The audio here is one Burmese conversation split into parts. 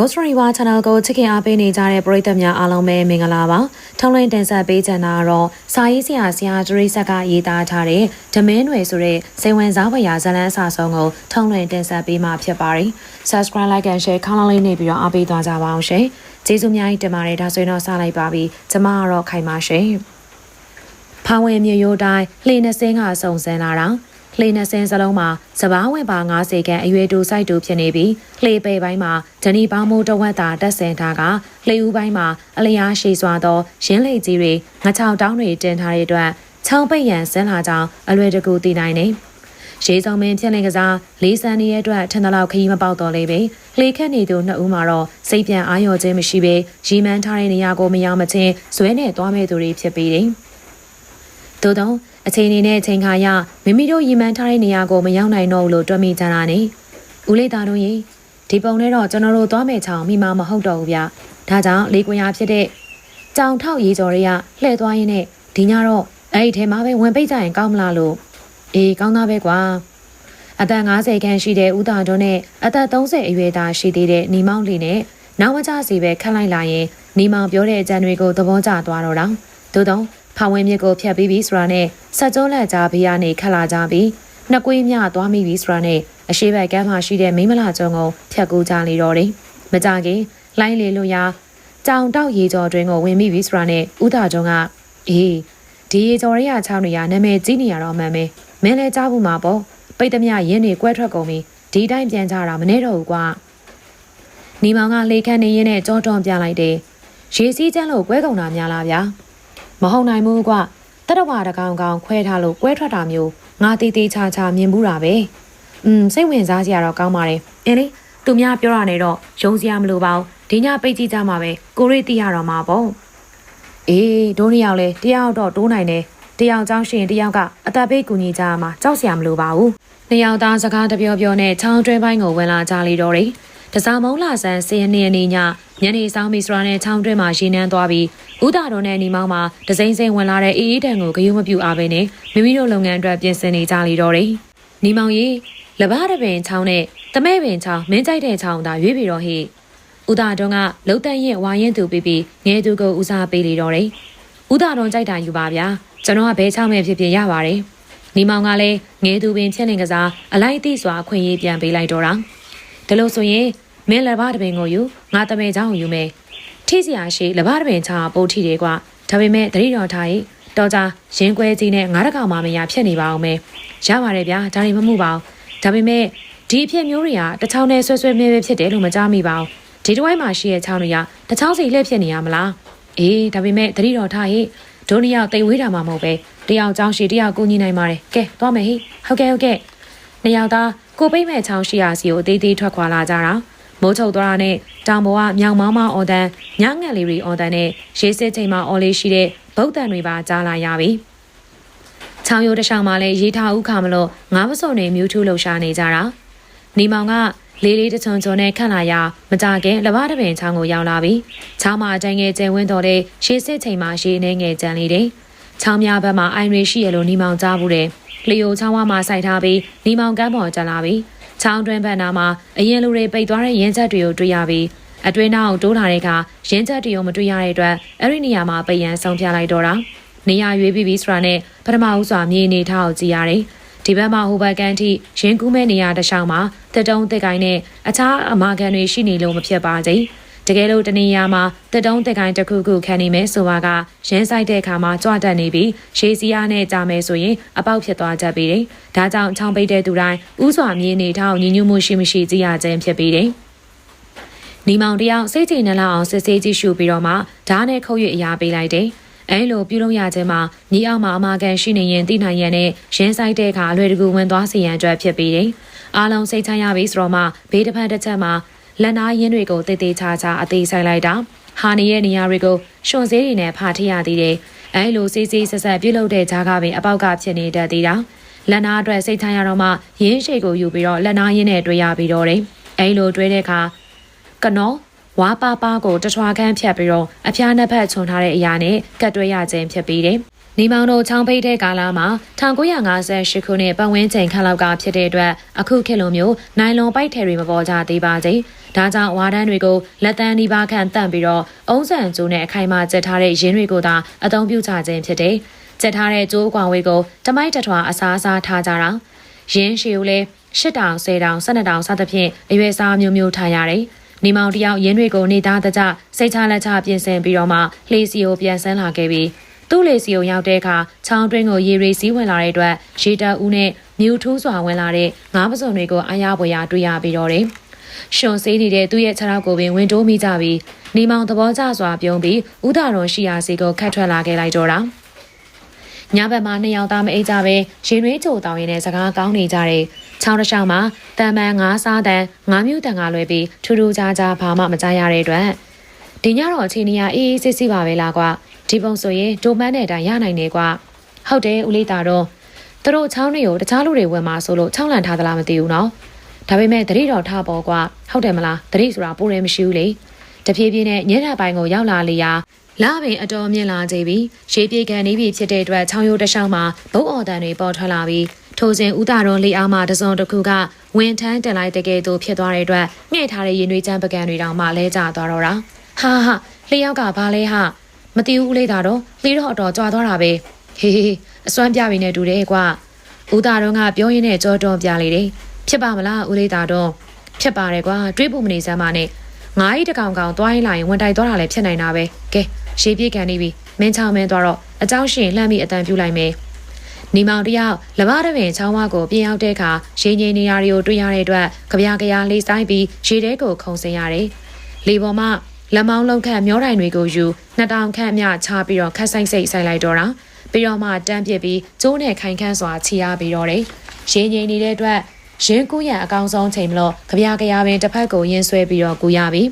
Ghost River Channel ကိုချစ်ခင်အားပေးနေကြတဲ့ပရိသတ်များအားလုံးပဲမင်္ဂလာပါ။ထုံးလင်းတင်ဆက်ပေးချင်တာကတော့စာရေးဆရာဆရာဒရိဆက်ကရေးသားထားတဲ့ဓမင်းတွေဆိုတဲ့စိတ်ဝင်စားဖွယ်ရာဇာတ်လမ်းအစဆုံးကိုထုံးလင်းတင်ဆက်ပေးမှာဖြစ်ပါတယ်။ Subscribe like and share ခေါင်းလေးနေပြီးတော့အားပေးသွားကြပါအောင်ရှင်။ကျေးဇူးများကြီးတင်ပါတယ်ဒါဆိုရင်တော့စလိုက်ပါပြီ။ကျွန်မကတော့ခိုင်ပါရှင်။ဖာဝင်မြေရိုးတိုင်းလှေနှစင်းကစုံစမ်းလာတာ လှေနှစင်းစလုံးမှာစပားဝင်ပါ90ခန့်အရွယ်တူစိုက်တူဖြစ်နေပြီးလှေပေပိုင်းမှာဂျနီပေါင်းမိုးတဝက်တာတက်ဆင်ထားကလှေဦးပိုင်းမှာအလျားရှိစွာသောရင်းလေကြီးတွေငချောင်တောင်းတွေတင်ထားတဲ့အတွက်ချောင်းပိတ်ရန်ဆင်းလာကြောင်းအလွယ်တကူသိနိုင်နေရေဆောင်မင်းဖြစ်လင်ကစားလေးစံနေတဲ့အတွက်ထင်သလောက်ခရီးမပေါက်တော့လေပဲလှေခတ်နေသူနှစ်ဦးမှာတော့စိတ်ပြန်အာရုံခြင်းမရှိပဲရီမန်းထားတဲ့နေရာကိုမရောက်မချင်းဇွဲနဲ့သွားမဲ့သူတွေဖြစ်ပြီးတယ်။သို့တော့ အချိန်နေနဲ့အချိန်ခါရမိမိတို့ရီမန်းထားတဲ့နေရာကိုမရောက်နိုင်တော့ဘူးလို့တွက်မိကြတာနေ။ဦးလေးသားတို့ရေဒီပုံနဲ့တော့ကျွန်တော်တို့သွားမဲ့ချောင်းမိမမဟုတ်တော့ဘူးဗျ။ဒါကြောင့်လေးကွန်ရဖြစ်တဲ့ကြောင်ထောက်ရေကျော်တွေကလှည့်သွားရင်းနဲ့ဒီညတော့အဲ့ဒီထဲမှာပဲဝင်ပိတ်ကြရင်ကောင်းမလားလို့အေးကောင်းသားပဲကွာအသက်50ခန့်ရှိတဲ့ဦးသားတို့နဲ့အသက်30အရွယ်သားရှိသေးတဲ့ညီမောင်လေးနဲ့နောက်မကြစီပဲခတ်လိုက်လာရင်ညီမောင်ပြောတဲ့အကြံတွေကိုသဘောကျသွားတော့တာသို့တော့ ဖာဝင်မြစ်ကိုဖြတ်ပြီးပြီဆိုတာနဲ့ဆက်ကျိုးလက်ကြားဘေးကနေခတ်လာကြပြီးနှစ်ကွေးမြသွားမိပြီဆိုတာနဲ့အရှိဘက်ကမ်းမှာရှိတဲ့မိမလာကျုံကိုဖြတ်ကူးကြလေတော့တယ်မကြခင်လိုင်းလေလို့ရာကြောင်တောက်ရေကျော်တွင်ကိုဝင်မိပြီဆိုတာနဲ့ဦးသားကျုံကအေးဒီရေကျော်ရရချောင်းတွေကနာမည်ကြီးနေရတော့မှန်ပဲမင်းလည်းကြားဘူးမှာပေါ့ပိတ်သမျှရင်းတွေကွဲထွက်ကုန်ပြီဒီတိုင်းပြန်ကြတာမနေတော့ဘူးကွာနီမောင်ကလေခန့်နေရင်းနဲ့ကြောတွန်းပြလိုက်တယ်ရေစည်းချမ်းလို့ကွဲကုန်တာများလားဗျာ မဟုတ်နိုင်ဘူးကွာတရဝါတကောင်ကောင်ခွဲထားလို့ကွဲထွက်တာမျိုးငါတီးတီးချာချာမြင်ဘူးတာပဲอืมစိတ်ဝင်စားစရာတော့ကောင်းပါတယ်အင်းလေသူများပြောတာနဲ့တော့ယုံစရာမလိုပါဘူးဒီညပိတ်ကြည့်ကြမှာပဲကိုရိတီရတော့မှာပေါ့အေးဒိုးနှစ်ယောက်လဲတယောက်တော့တိုးနိုင်တယ်တယောက်ကြောင်းရှင်တယောက်ကအသက်ပေးကူညီကြရမှာကြောက်စရာမလိုပါဘူးနှစ်ယောက်သားစကားတပြောပြောနဲ့ချောင်းတွဲပိုင်းကိုဝင်လာကြလေတော့တယ် တစားမုံလာဆန်းစင်းနေနေညညနေဆောင်မီစရာနဲ့ချောင်းတွဲမှာရေနှမ်းသွားပြီးဦးတာတော်နဲ့ညီမောင်မှာဒစိမ့်စိမ့်ဝင်လာတဲ့အေးအေးတန်ကိုဂယုမပြူအားပဲနဲ့မိမိတို့လုပ်ငန်းအတွက်ပြင်ဆင်နေကြလေတော့တယ်ညီမောင်ကြီးလဘာတပင်ချောင်းနဲ့တမဲပင်ချောင်းမင်းကြိုက်တဲ့ချောင်းသာရွေးပြီးတော့ဟိဦးတာတော်ကလှုပ်တန့်ရင်ဝါရင်သူပြီးပြီးငယ်သူကိုဦးစားပေးလေတော့တယ်ဦးတာတော်ကြိုက်တာယူပါဗျာကျွန်တော်ကဘဲချောင်းမဲ့ဖြစ်ဖြစ်ရပါတယ်နီမောင်ကလည်းငဲသူပင်ဖြစ်နေကစားအလိုက်သိစွာအခွင့်အရေးပြန်ပေးလိုက်တော့တာ ဒါလို့ဆိုရင်မင်းလက်ဘာတပင်ကိုယူငါတမဲချောင်းကိုယူမယ်ထိစရာရှိလက်ဘာတပင်ချာပို့ထိတယ်ကွာဒါပေမဲ့တတိတော်ထားရင်တော်ကြရင်ကွဲကြီးနဲ့ငါးတကောင်မှမရဖြစ်နေပါအောင်မယ်ရပါတယ်ဗျာဒါတွေမမှုပါဘူးဒါပေမဲ့ဒီအဖြစ်မျိုးတွေကတချောင်းနဲ့ဆွဲဆွဲမြဲမြဲဖြစ်တယ်လို့မကြားမိပါဘူးဒီတစ်ဝိုင်းမှာရှိတဲ့ချောင်းတွေကတချောင်းစီလှည့်ဖြစ်နေရမလားအေးဒါပေမဲ့တတိတော်ထားရင်ဒုနှစ်ယောက်တိတ်ဝေးတာမှမဟုတ်ပဲတယောက်ချောင်းရှိတယောက်ကိုညီနိုင်ပါတယ်ကဲသွားမယ်ဟိဟုတ်ကဲ့ဟုတ်ကဲ့ နှစ်ယောက်သားကိုပိတ်မဲ့ချောင်းရှိရာစီကိုအသေးသေးထွက်ခွာလာကြတာမိုးချုပ်သွားတာနဲ့တောင်ပေါ်ကမြောင်မောင်းမအော်တန်ညငက်လေးတွေအော်တန်နဲ့ရေစစ်ချိန်မှာအော်လေးရှိတဲ့ဗုတ်တန်တွေပါကြားလာရပြီချောင်းရိုးတစ်ချောင်းမှာလည်းရေထားဥခါမလို့ငါးမစုံနေမြူးထူးလှူရှာနေကြတာနေမောင်ကလေးလေးတချွန်ချွန်နဲ့ခန့်လာရမကြခင်လဘာတပင်ချောင်းကိုရောက်လာပြီ။ချောင်းမှာအတိုင်းငယ်ကျဲဝင်းတော်တဲ့ရှေးစစ်ချိန်မှာရှေးနေငယ်ကြံလေးတယ်။ချောင်းများဘက်မှာအိုင်ရီရှိရလို့နီမောင်ကြားဘူးတယ်။ လျိုချောင်းဝါမှာစိုက်ထားပြီးနီမောင်ကမ်းပေါ်ကျလာပြီ။ချောင်းတွင်းဘက်နာမှာအရင်လူတွေပိတ်သွားတဲ့ရင်းချက်တွေကိုတွေ့ရပြီးအတွင်းနောက်တိုးလာတဲ့အခါရင်းချက်တွေကိုမတွေ့ရတဲ့အတွက်အဲ့ဒီနေရာမှာပိတ်ရန်ဆုံးဖြတ်လိုက်တော့တာ။နေရရွေးပြီးပြီဆိုတာနဲ့ပထမဦးစွာမြေနေထားကိုကြည့်ရတယ်။ဒီဘက်မှာဟိုဘက်ကန်ထိရင်းကူးမဲ့နေရတခြားမှာတက်တုံးတက်ကိုင်းနဲ့အခြားအမာခံတွေရှိနေလို့မဖြစ်ပါစေ တကယ်လို့တနေရာမှာတက်တုံးတက်ကိုင်းတစ်ခုခုခံနေမယ်ဆိုပါကရင်းဆိုင်တဲ့အခါမှာကြွတက်နေပြီးရှေးစီအားနဲ့ကြာမယ်ဆိုရင်အပေါက်ဖြစ်သွားတတ်ပြီးတယ်ဒါကြောင့်ချောင်းပိတ်တဲ့သူတိုင်းဥစွာမြေနေထောက်ညီညွတ်မှုရှိမရှိကြည့်ရခြင်းဖြစ်ပြီးတယ်နီမောင်တယောက်စိတ်ချနှလောက်အောင်စစ်ဆေးကြည့်ရှုပြီးတော့မှဓာတ်နဲ့ခုတ်ရအရာပေးလိုက်တယ်။အဲလိုပြုလုပ်ရခြင်းမှာညီအောင်မှာအမာကန်ရှိနေရင်သိနိုင်ရန်နဲ့ရင်းဆိုင်တဲ့အခါအလွယ်တကူဝင်သွားစေရန်အတွက်ဖြစ်ပြီးတယ်။အားလုံးစိတ်ချရပြီဆိုတော့မှဘေးတစ်ဖက်တစ်ချက်မှာ လက်နာရင်းတွေကိုတေးသေးချာချာအသေးဆိုင်လိုက်တာဟာနေရဲ့နေရာတွေကိုရှွန်စေးတွေနဲ့ဖာထရသေးတယ်။အဲလိုစေးစေးဆက်ဆက်ပြုလုပ်တဲ့ဂျားကပင်အပေါက်ကဖြစ်နေတတ်သေးတာ။လက်နာအတွက်စိတ်ချရတော့မှရင်းရှိကိုယူပြီးတော့လက်နာရင်းနဲ့တွေ့ရပြီးတော့တယ်။အဲလိုတွေ့တဲ့အခါကနော်ဝါပါပါကိုတထွာခန်းဖြတ်ပြီးတော့အဖျားနှစ်ဖက်ခြုံထားတဲ့အရာနဲ့ကတ်တွဲရခြင်းဖြစ်ပြီးတယ်။ နေမောင်တို့ချောင်းဖိတ်တဲ့ကာလမှာ1958ခုနှစ်ပတ်ဝန်းကျင်ခန့်လောက်ကဖြစ်တဲ့အတွက်အခုခေတ်လိုမျိုးနိုင်လွန်ပိုက်ထည်တွေမပေါ်ကြသေးပါသေး။ဒါကြောင့်ဝါဒန်းတွေကိုလက်တန်းဒီပါခန့်တန့်ပြီးတော့အုံးဆန်ကျိုးနဲ့အခိုင်အမာကျက်ထားတဲ့ရင်းတွေကိုသာအသုံးပြုကြခြင်းဖြစ်တယ်။ကျက်ထားတဲ့ကျိုးကွာဝေးကိုတမိုက်တထွာအစားအစားထားကြတာ။ရင်းရှည်ကိုလည်း၈တောင်၁၀တောင်၁၂တောင်စသဖြင့်အရွယ်စားမျိုးမျိုးထားရတယ်။နေမောင်တယောက်ရင်းတွေကိုနေသားတကြစိတ်ချလက်ချပြင်ဆင်ပြီးတော့မှလှေစီကိုပြန်ဆန်းလာခဲ့ပြီး သူ့လေစီကိုရောက်တဲ့အခါချောင်းတွင်းကိုရေရီစည်းဝင်လာတဲ့အတွက်ရေတအူးနဲ့မြူထူးစွာဝင်လာတဲ့ငါးပစုံတွေကိုအားရပွေရတွေ့ရပြီးတော့တယ်။ရှွန်စေးနေတဲ့သူ့ရဲ့ခြေထောက်ကိုပင်ဝင်တိုးမိကြပြီးနေမောင်သဘောကျစွာပြုံးပြီးဥဒရုံရှိရာစီကိုခတ်ထွက်လာခဲ့လိုက်တော့တာ။ညဘက်မှာနှစ်ယောက်သားမအိတ်ကြပဲရင်ရွေးကြိုတောင်းရင်လည်းစကားကောင်းနေကြတယ်။ချောင်းတစ်ချောင်းမှာတန်ပန်ငါးစားတန်ငါးမျိုးတန်ကလွယ်ပြီးထူးထူးခြားခြားဘာမှမကြားရတဲ့အတွက်ဒီညတော့အချိန်ကြီးအေးအေးဆေးဆေးပါပဲလားကွာ ဒီပုံဆိုရင်ဒိုမန်းနဲ့တိုင်ရနိုင်နေကွာဟုတ်တယ်ဦးလေးတာတော့သူတို့ချောင်းတွေကိုတခြားလူတွေဝင်มาဆိုလို့ချောင်းလန့်ထားသလားမသိဘူးနော်ဒါပေမဲ့တတိတော်ထားပေါ်ကွာဟုတ်တယ်မလားတတိဆိုတာပိုးရဲမရှိဘူးလေတဖြည်းဖြည်းနဲ့ညနေပိုင်းကိုရောက်လာလေရာလာပင်အတော်မြင့်လာကြပြီရေပြေကန်နေပြီဖြစ်တဲ့အတွက်ချောင်းရိုးတစ်လျှောက်မှာဘုတ်အော်တန်တွေပေါ်ထွက်လာပြီးထိုစဉ်ဥတာတော်လေအားမှတစုံတစ်ခုကဝင်ထမ်းတင်လိုက်တဲ့ကဲ့သို့ဖြစ်သွားတဲ့အတွက်ငှဲ့ထားတဲ့ရင်တွေချမ်းပကံတွေတောင်မှလဲကျသွားတော့တာဟာဟာလျှောက်ကဘာလဲဟာ မတီးဦးလေးသာတော့လေးတော့အတော်ကြွားသွားတာပဲဟေးဟေးအစွမ်းပြပြီးနေတူတယ်ကွာဦးသားတော်ကပြောရင်းနဲ့ကြောတွန်းပြလေတယ်ဖြစ်ပါမလားဦးလေးသာတော့ဖြစ်ပါတယ်ကွာတွေးဖို့မနေစမ်းပါနဲ့ငါးဤတကောင်ကောင်သွားရင်လာရင်ဝင်တိုက်သွားတာလည်းဖြစ်နိုင်တာပဲကဲရှေးပြေးကန်နေပြီမင်းချောင်းမင်းသွားတော့အเจ้าရှင်လှမ်းပြီးအတန်ပြူလိုက်မယ်နီမောင်တယောက်လမတပင်ချောင်းဝါကိုပြင်ရောက်တဲ့အခါရေငိန်နေရာတွေကိုတွေ့ရတဲ့အတွက်ကြပြကြရာလေးဆိုင်ပြီးရေထဲကိုခုန်ဆင်းရတယ်။လေပေါ်မှာ လက်မောင်းလုံးခန့်မျောတိုင်တွေကိုယူနှစ်တောင်ခန့်မြချပြီးတော့ခက်ဆိုင်စိတ်ဆိုင်လိုက်တော့တာပြီးတော့မှတန်းပြစ်ပြီးကျိုးနဲ့ခိုင်ခန့်စွာချီရပြီးတော့တယ်ရင်းငိမ့်နေတဲ့အတွက်ရင်းကူးရန်အကောင်းဆုံးချိန်မလို့ကြပြကြရပင်တစ်ဖက်ကိုရင်းဆွဲပြီးတော့ကူရပြီ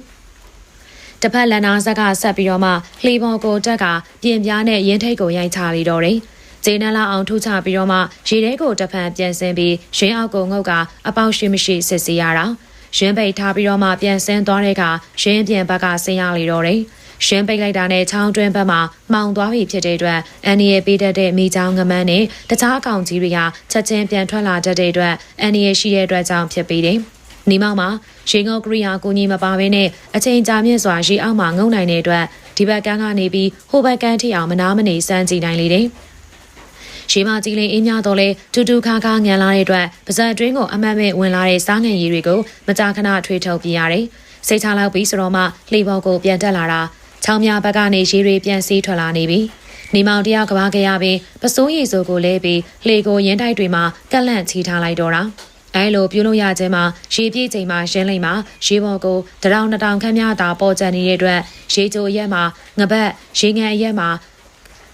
တစ်ဖက်လန်နာဆက်ကဆက်ပြီးတော့မှလှေပေါ်ကိုတက်ကပြင်ပြားနဲ့ရင်းထိတ်ကိုရိုက်ချလေတော့တယ်ဂျင်းနလာအောင်ထုချပြီးတော့မှရေထဲကိုတစ်ဖက်ပြန်ဆင်းပြီးရင်းအောက်ကိုငုတ်ကအပေါက်ရှိမရှိစစ်စီရတာ ရင်းပိတ်ထားပြီးတော့မှပြန်ဆင်းသွားတဲ့အခါရင်းပြန်ဘက်ကဆင်းရလေတော့တယ်။ရင်းပိတ်လိုက်တာနဲ့ချောင်းတွင်းဘက်မှာမှောင်သွားပြီဖြစ်တဲ့အတွက်အန်နီရဲ့ပေးတတ်တဲ့မိချောင်းငမန်းနဲ့တခြားအကောင်ကြီးတွေကချက်ချင်းပြန်ထွက်လာတတ်တဲ့အတွက်အန်နီရဲ့ရှိတဲ့အတွက်ကြောင့်ဖြစ်ပြီးတယ်။နီမောင်မှာရေငုတ်ကရိယာကိုကြီးမပါဘဲနဲ့အချိန်ကြာမြင့်စွာရေအောက်မှာငုံနိုင်တဲ့အတွက်ဒီဘက်ကန်းကနေပြီးဟိုဘက်ကန်းထိအောင်မနာမနေစမ်းကြည့်နိုင်လေတယ်။ ရေမကြီးလင်းအင်းများတော့လဲတူတူခါခါငံလာတဲ့အတွက်ပါဇက်တွင်းကိုအမတ်မဲ့ဝင်လာတဲ့စားငံရည်တွေကိုမကြာခဏထွေထုတ်ပြရတယ်။စိတ်ချလောက်ပြီးဆိုတော့မှလှေပေါ်ကိုပြန်တက်လာတာချောင်းများဘက်ကနေရေတွေပြန်စီးထွက်လာနေပြီ။နေမောင်တယောက်ကဘာကြရပင်ပစိုးရည်စိုးကိုလဲပြီးလှေကိုရင်းတိုက်တွေမှာကက်လန့်ချီထားလိုက်တော့တာ။အဲလိုပြုလို့ရခြင်းမှာရေပြည့်ချိန်မှာရင်းလိမ့်မှာရေပေါ်ကိုတရောင်တောင်ခန့်များသာပေါ်ကျန်နေတဲ့အတွက်ရေကြိုရက်မှာငပတ်ရေငန်ရက်မှာ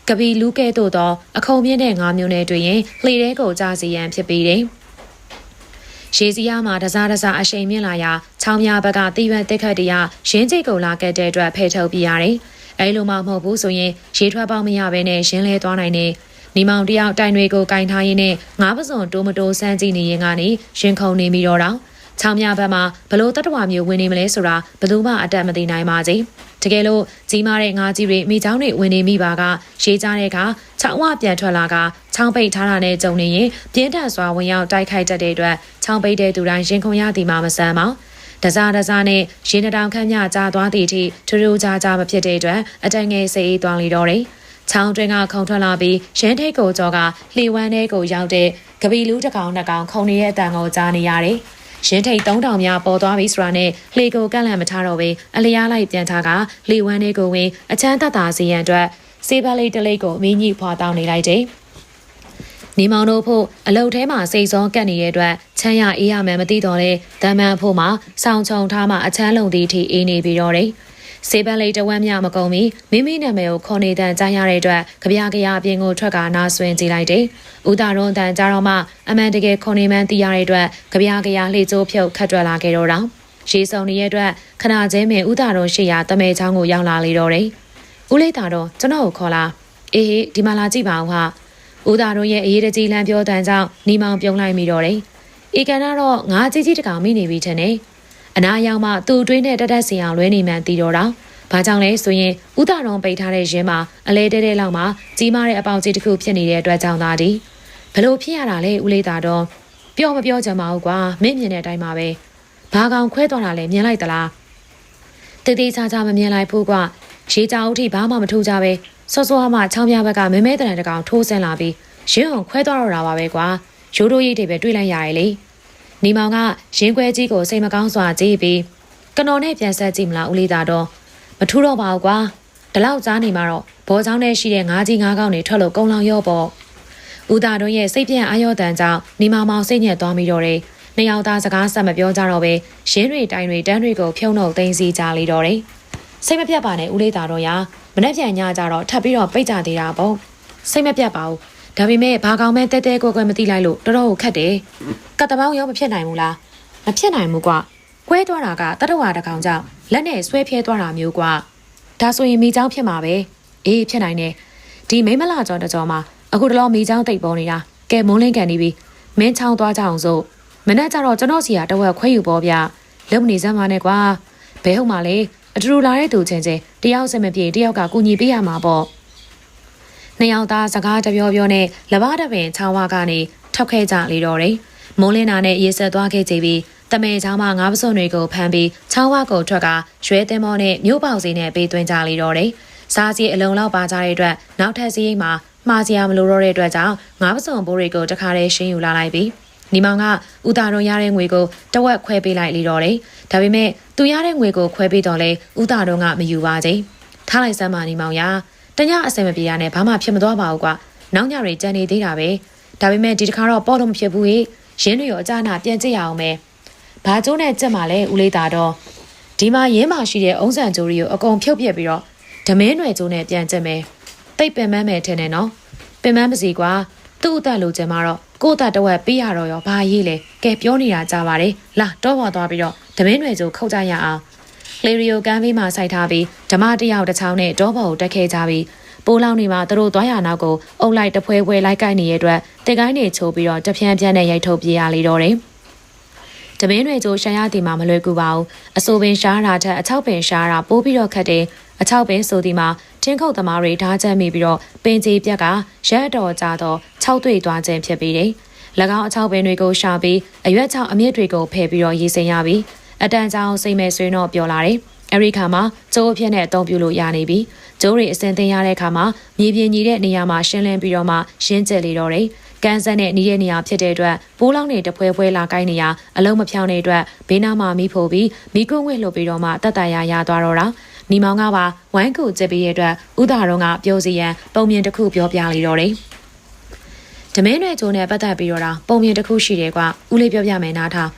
ကပီလူးကဲ့သို့သော အခုံမြင့်တဲ့ငါးမျိုးနဲ့တွေ့ရင်လှေတဲကိုကြားစီရန်ဖြစ်ပြီးတယ်။ရေစီးရမှာတစားတစားအရှိန်မြင့်လာရာချောင်းများဘက်ကတိရွက်တက်ခတ်တရရင်းကျိတ်ကိုလာခဲ့တဲ့အတွက်ဖယ်ထုတ်ပြရတယ်။အဲလိုမှမဟုတ်ဘူးဆိုရင်ရေထွက်ပေါက်မရဘဲနဲ့ရင်းလဲသွားနိုင်တယ်။နီမောင်တယောက်တိုင်တွေကိုကင်ထားရင်းနဲ့ငါးပစုံတိုးမတိုးစမ်းကြည့်နေရင်ကနေရင်ခုန်နေပြီးတော့တော့ ချောင်းများဘက်မှာဘလို့တတဝါမျိုးဝင်နေမလဲဆိုတာဘယ်သူမှအတက်မသိနိုင်ပါစေတကယ်လို့ကြီးမားတဲ့ငါးကြီးတွေမိချောင်းတွေဝင်နေမိပါကရေးကြတဲ့အခါချောင်းဝပြန်ထွက်လာကချောင်းပိတ်ထားတာနဲ့ကြုံနေရင်ပြင်းထန်စွာဝင်ရောက်တိုက်ခိုက်တတ်တဲ့အတွက်ချောင်းပိတ်တဲ့သူတိုင်းရင်ခုန်ရသည်မှမဆန်းပါတစားတစားနဲ့ရင်းတောင်ခန့်မြကြာသွားသည့်အထိထူးထူးခြားခြားမဖြစ်တဲ့အတွက်အတန်ငယ်စိတ်အေးသွားလေတော့တယ်။ချောင်းတွင်းကခုံထွက်လာပြီးရင်းထိတ်ကိုကြောကလှေဝမ်းထဲကိုရောက်တဲ့ကပီလူးတစ်ကောင်နှစ်ကောင်ခုံနေတဲ့အတန်ကိုကြားနေရတယ်။ ရင်းထိတ်3000များပေါ်သွားပြီဆိုတာနဲ့လှေကိုကန့်လန့်မထားတော့ဘဲအလျားလိုက်ပြန်ထားကလှေဝမ်းလေးကိုဝင်အချမ်းတတာစီရန်အတွက်စေးပလေးတလေးကိုမင်းကြီးဖွာတောင်းနေလိုက်တယ်နေမောင်တို့ဖို့အလုတ်ထဲမှာစိတ်စောကပ်နေတဲ့အတွက်ချမ်းရအေးရမယ်မသိတော့တဲ့တမန်ဖို့မှာစောင်းချုံထားမှအချမ်းလုံသည့်အထိအေးနေပြီးတော့တယ်။ စေပန်လေးတဝမ်းမြမကုန်မီမိမိနာမည်ကိုခေါ်နေတန်ကြားရတဲ့အတွက်ကြပြကြရအပြင်ကိုထွက်ကနာဆွင်ကြည့်လိုက်တယ်။ဦးတာရုံးတန်ကြားတော့မှအမှန်တကယ်ခေါ်နေမှန်းသိရတဲ့အတွက်ကြပြကြရလှေကျိုးဖြုတ်ခတ်တွက်လာခဲ့တော့တော့ရေစုံနေတဲ့အတွက်ခဏချင်းပင်ဦးတာရုံးရှိရာတမဲချောင်းကိုရောက်လာလေတော့တယ်။ဦးလေးတာတော့ကျွန်တော်ကိုခေါ်လာ။အေးဟေးဒီမှာလာကြည့်ပါဦးဟာ။ဦးတာရုံးရဲ့အရေးတကြီးလမ်းပြောတန်ကြောင့်နီမောင်ပြုံးလိုက်မိတော့တယ်။အေကန်ကတော့ငါကြီးကြီးတကောင်မိနေပြီထင်တယ်။ အနာရောက်မှသူ့အတွင်းနဲ့တက်တက်စင်အောင်လွဲနေမှန်တီတော့တာဘဘာကြောင့်လဲဆိုရင်ဥဒရုံပိတ်ထားတဲ့ရင်းမှာအလဲတဲတဲလောက်မှာကြီးမားတဲ့အပေါင်ကြီးတစ်ခုဖြစ်နေတဲ့အတွက်ကြောင့်သာဒီဘလို့ဖြစ်ရတာလဲဦးလေးသာတော့ပြောမပြောချင်ပါဘူးကွာမင်းမြင်တဲ့အတိုင်းပါပဲဘာကောင်ခွဲသွားတာလဲမြင်လိုက်သလားတည်တည်ချာချာမမြင်လိုက်ဘူးကွာရေကြောင်အထိဘာမှမထူကြပဲစောစောမှချောင်းပြဘက်ကမဲမဲတရံတကောင်ထိုးဆင်းလာပြီးရင်းအောင်ခွဲသွားတော့တာပါပဲကွာရိုးရိုးရိတ်တွေပဲတွေးလိုက်ရရဲ့လေ နေမောင်ကရင်းခွဲကြီးကိုစိတ်မကောင်းစွာကြည့်ပြီးကနော်နဲ့ပြန်ဆက်ကြည့်မလားဦးလေးသာတော့မထူတော့ပါဘူးကွာဒီလောက်ကြားနေမှာတော့ဘောချောင်းထဲရှိတဲ့ငါးကြီးငါးကောင်တွေထွက်လို့ကုန်းလောင်ရော့ပေါ့ဦးသားတို့ရဲ့စိတ်ပြန့်အာရောတန်ကြောင့်နေမောင်မောင်စိတ်ညက်သွားပြီးတော့တယ်နှစ်ယောက်သားစကားဆက်မပြောကြတော့ပဲရင်းတွေတိုင်တွေတန်းတွေကိုဖြုံနှုတ်သိမ်းစီကြလေတော့တယ်စိတ်မပြတ်ပါနဲ့ဦးလေးသားတို့ရာမနှက်ပြန်ညကြတော့ထပ်ပြီးတော့ပိတ်ကြသေးတာပေါ့စိတ်မပြတ်ပါဘူး ဒါပေမဲ့ဘာကောင်မဲတဲတဲကိုကွယ်မသိလိုက်လို့တော်တော်ကိုခက်တယ်ကတ်တပေါင်းရောမဖြစ်နိုင်ဘူးလားမဖြစ်နိုင်ဘူးကွကွဲသွားတာကတတဝါတကောင်ကြောင့်လက်နဲ့ဆွဲဖြဲသွားတာမျိုးကွဒါဆိုရင်မိချောင်းဖြစ်မှာပဲအေးဖြစ်နိုင်တယ်ဒီမိမလာကြောတကြောမှာအခုတလောမိချောင်းတိတ်ပေါ်နေတာကဲမုန်းလင်းကန်နေပြီမင်းချောင်းသွားကြအောင်စို့မနေ့ကျတော့ကျွန်တော်စီကတဝက်ခွဲယူပေါ်ဗျလုံနေစမ်းပါနဲ့ကွာဘဲဟုတ်မှာလေအတူတူလာတဲ့သူချင်းချင်းတယောက်စင်မပြေတယောက်ကကူညီပေးရမှာပေါ့ နှစ်ယောက်သားစကားတပြောပြောနဲ့လဘာတပင်ချောင်းဝါကနေထောက်ခဲကြလေတော့တယ်မိုးလင်းနာနဲ့ရေဆက်သွားခဲ့ကြပြီးတမဲချောင်းမငါးပစုံတွေကိုဖမ်းပြီးချောင်းဝါကိုထွက်ကရွှဲသင်းမောနဲ့မြို့ပေါစီနဲ့ပေးသွင်းကြလေတော့တယ်စားစီအလုံးလောက်ပါကြတဲ့အတွက်နောက်ထပ်စီးရိမ်မှာမှားစရာမလိုတော့တဲ့အတွက်ကြောင့်ငါးပစုံဘိုးတွေကိုတခါတည်းရှင်းယူလာလိုက်ပြီးနီမောင်ကဦးတာတော်ရတဲ့ငွေကိုတဝက်ခွဲပေးလိုက်လေတော့တယ်။ဒါပေမဲ့သူရတဲ့ငွေကိုခွဲပေးတော့လေဦးတာတော်ကမယူပါချင်း။ထားလိုက်စမ်းပါနီမောင်ရ။ တညအစင်မပြေရနဲ့ဘာမှဖြစ်မသွားပါဘူးကွာ။နောက်ညတွေကြံနေသေးတာပဲ။ဒါပေမဲ့ဒီတစ်ခါတော့ပေါ့လို့မဖြစ်ဘူးဟေ့။ရင်းတွေရောအကြနာပြန်ကြည့်ရအောင်ပဲ။ဘာကျိုးနဲ့ကြက်မှလဲဦးလေးတာတော့ဒီမှာရင်းမှရှိတဲ့အုံးဆန်ကြိုးတွေကိုအကုန်ဖြုတ်ပြက်ပြီးတော့ဓမင်းနွယ်ကျိုးနဲ့ပြန်ကြက်မယ်။တိတ်ပင်မန်းမယ်ထင်တယ်နော်။ပင်မန်းမစီကွာ။သူ့အသက်လိုချင်မှာတော့ကို့တတဝက်ပေးရတော့ရောဘာရေးလဲကဲပြောနေတာကြပါတယ်လာတော့ပေါ်သွားပြီးတော့ဓမင်းတွေကျိုခောက်ကြရအောင် လေရီယိုကမ်းဘေးမှာစိုက်ထားပြီးဓမတယောက်တစ်ချောင်းနဲ့တောပေါ်ကိုတက်ခဲကြပြီးပိုးလောင်နေမှာသူတို့သွားရနောက်ကိုအုပ်လိုက်တဖွဲဖွဲလိုက်ကိုက်နေတဲ့အတွက်တင်ကိုင်းတွေချိုးပြီးတော့တပြန်းပြန်းနဲ့ရိုက်ထုတ်ပြေးရလေတော့တယ်တပင်းတွေကျိုးရှာရတီမှာမလွယ်ကူပါဘူးအဆိုပင်ရှားတာထက်အချောက်ပင်ရှားတာပိုးပြီးတော့ခက်တယ်အချောက်ပင်ဆိုဒီမှာတင်းခုတ်သမားတွေဓာချက်မိပြီးတော့ပင်ကြီးပြက်ကရက်တော်ကြတော့၆တွေ့သွားခြင်းဖြစ်ပြီးတယ်၎င်းအချောက်ပင်တွေကိုရှာပြီးအရွက်ချောက်အမြင့်တွေကိုဖယ်ပြီးတော့ရေးစင်ရပြီး အတန်ကြောင်စိတ်မဲ့ဆွေးတော့ပြောလာတယ်။အဲဒီခါမှာကျိုးအဖြစ်နဲ့အသုံးပြုလို့ရနေပြီ။ကျိုးတွေအစင်သိမ်းရတဲ့ခါမှာမြေပြင်ကြီးတဲ့နေရာမှာရှင်းလင်းပြီးတော့မှရှင်းကျက်လေတော့တယ်။ကန်ဆန်နဲ့နီးတဲ့နေရာဖြစ်တဲ့အတွက်ပိုးလောင်းတွေတပွဲပွဲလာကိုင်းနေရအလုံးမဖြောင်းတဲ့အတွက်ဘေးနားမှာမိဖို့ပြီးမိကွန်းဝဲလှုပ်ပြီးတော့မှတတ်တရာရသွားတော့တာ။နီမောင်ကပါဝိုင်းကူကျစ်ပြီးရဲ့အတွက်ဥဒါရုံကပြောစီရန်ပုံမြင်တစ်ခုပြောပြလေတော့တယ်။ဓမင်းတွေကျိုးနဲ့ပတ်သက်ပြီးတော့ပုံမြင်တစ်ခုရှိတယ်ကွာဦးလေးပြောပြမယ်နားထောင်